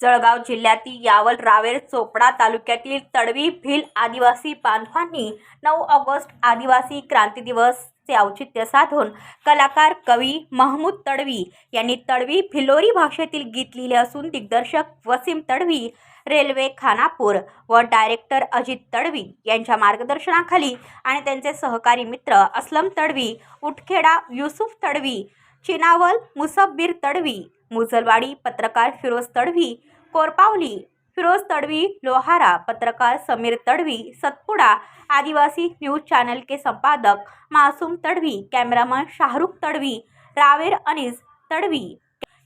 जळगाव जिल्ह्यातील यावल रावेर चोपडा तालुक्यातील तडवी भिल आदिवासी बांधवांनी नऊ ऑगस्ट आदिवासी क्रांती दिवसचे औचित्य साधून कलाकार कवी महमूद तडवी यांनी तडवी भिलोरी भाषेतील गीत लिहिले असून दिग्दर्शक वसीम तडवी रेल्वे खानापूर व डायरेक्टर अजित तडवी यांच्या मार्गदर्शनाखाली आणि त्यांचे सहकारी मित्र असलम तडवी उटखेडा युसुफ तडवी चिनावल मुसब्बीर तडवी मुजलवाडी पत्रकार फिरोज तडवी कोरपावली फिरोज तडवी लोहारा पत्रकार समीर तडवी सतपुडा आदिवासी न्यूज चॅनल के संपादक मासूम तडवी कैमरामैन शाहरुख तडवी रावेर अनिस तडवी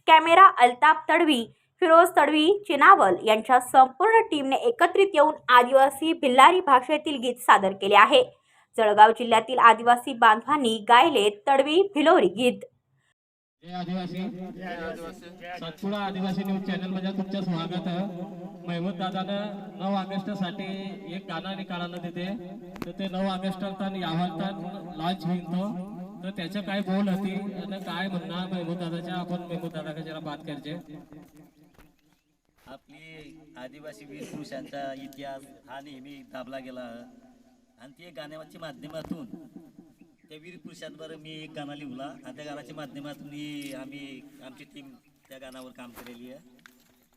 कॅमेरा अल्ताफ तडवी फिरोज तडवी चिनावल यांच्या संपूर्ण टीमने एकत्रित येऊन आदिवासी भिल्लारी भाषेतील गीत सादर केले आहे. जळगाव जिल्ह्यातील आदिवासी बांधवांनी गायले तडवी भिलोरी गीत. आदिवासी. सातपुडा आदिवासी न्यूज चॅनलमध्ये तुमचं स्वागत आहे. महमूद दादानं नऊ ऑगस्टसाठी एक गाणं निकाळानं तिथे तर ते नऊ ऑगस्ट यावं लॉन्च होईल तो. तर त्याचं काय बोल होती आणि काय म्हणणार महमूद दादाच्या? आपण महमूद दादा जरा बात करचे आपली आदिवासी वीर पुरुषांचा इतिहास हा नेहमी दाबला गेला आणि ते गाण्याच्या माध्यमातून त्या वीर पुरुषांवर मी एक गाणं लिहला. आणि त्या गाण्याच्या माध्यमातून मी आम्ही आमची टीम त्या गाण्यावर काम केलेली आहे.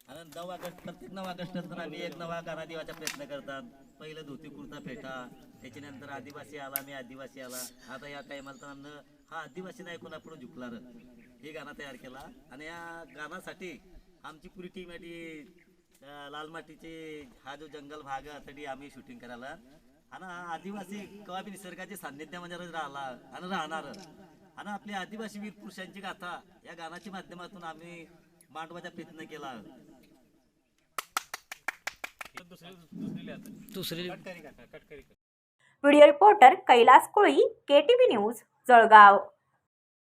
आणि नऊ ऑगस्ट प्रत्येक नऊ ऑगस्ट नंतर आम्ही एक नवा गाणा देवाचा प्रयत्न करतात. पहिलं धोती कुर्ता फेटा. त्याच्यानंतर आदिवासी आला मी आदिवासी आला. आता या टायमाला तर हा आदिवासी नाही कोणापुढे झुकला र हे गाणं तयार केला. आणि या गाण्यासाठी आमची पुरी टीम आहे ती लाल मातीचे हा जो जंगल भाग आहे तरी आम्ही शूटिंग करायला आणि आदिवासी केव्हा बी निसर्गाच्या सान्निध्यामध्ये राहिला आणि राहणार. आणि आपली आदिवासी वीर पुरुषांची गाथा या गाण्याच्या माध्यमातून आम्ही मांडवाचा प्रयत्न केला. Video reporter Kailas Koli K T V news Jalgaon.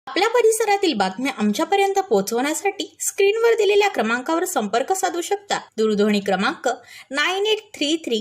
आपल्या परिसरातील बातम्या आमच्यापर्यंत पोहोचवण्यासाठी स्क्रीनवर दिलेल्या क्रमांकावर संपर्क साधू शकता. दूरध्वनी क्रमांक nine eight three three